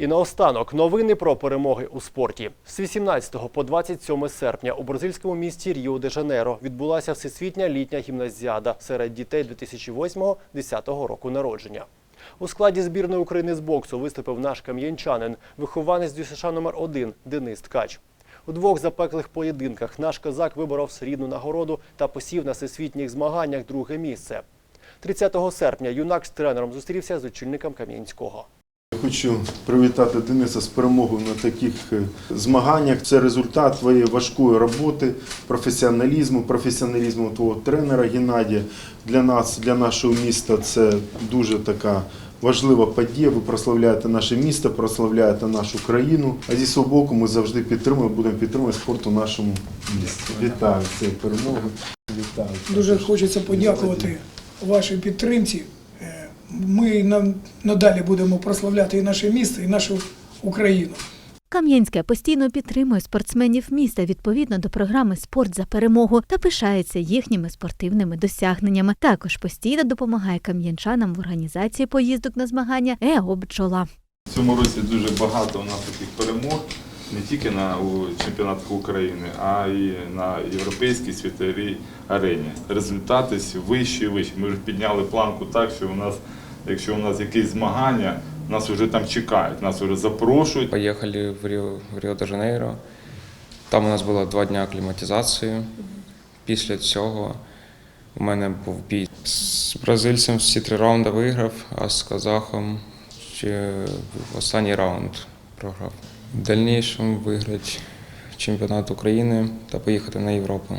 І наостанок новини про перемоги у спорті. З 18 по 27 серпня у бразильському місті Ріо-де-Жанейро відбулася всесвітня літня гімназіада серед дітей 2008-10 року народження. У складі збірної України з боксу виступив наш кам'янчанин, вихованець ДЮСШ номер 1 Денис Ткач. У двох запеклих поєдинках наш козак виборов срібну нагороду та посів на всесвітніх змаганнях друге місце. 30 серпня юнак з тренером зустрівся з очільником Кам'янського. Хочу привітати Дениса з перемогою на таких е, змаганнях. Це результат твоєї важкої роботи, професіоналізму, професіоналізму твого тренера Геннадія. Для нас, для нашого міста, це дуже така важлива подія. Ви прославляєте наше місто, прославляєте нашу країну. А зі свого боку ми завжди підтримуємо, будемо підтримувати спорт у нашому місті. Вітаю цією перемогою. Вітаю. Дуже хочеться подякувати вашій підтримці. Ми нам надалі будемо прославляти і наше місто, і нашу Україну. Кам'янське постійно підтримує спортсменів міста відповідно до програми Спорт за перемогу та пишається їхніми спортивними досягненнями. Також постійно допомагає кам'янчанам в організації поїздок на змагання ЕО «Бджола». В цьому році дуже багато у нас таких перемог не тільки на чемпіонатах України, а й на європейській світовій арені. Результати вищі і вищі. Ми вже підняли планку так, що у нас, якщо у нас якісь змагання, нас вже там чекають, нас вже запрошують. Поїхали в Ріо, в Ріо-де-Жанейро. Там у нас було два дні акліматизації. Після цього у мене був бій. З бразильцем всі три раунди виграв, а з казахом ще останній раунд програв. В дальнішому виграти чемпіонат України та поїхати на Європу.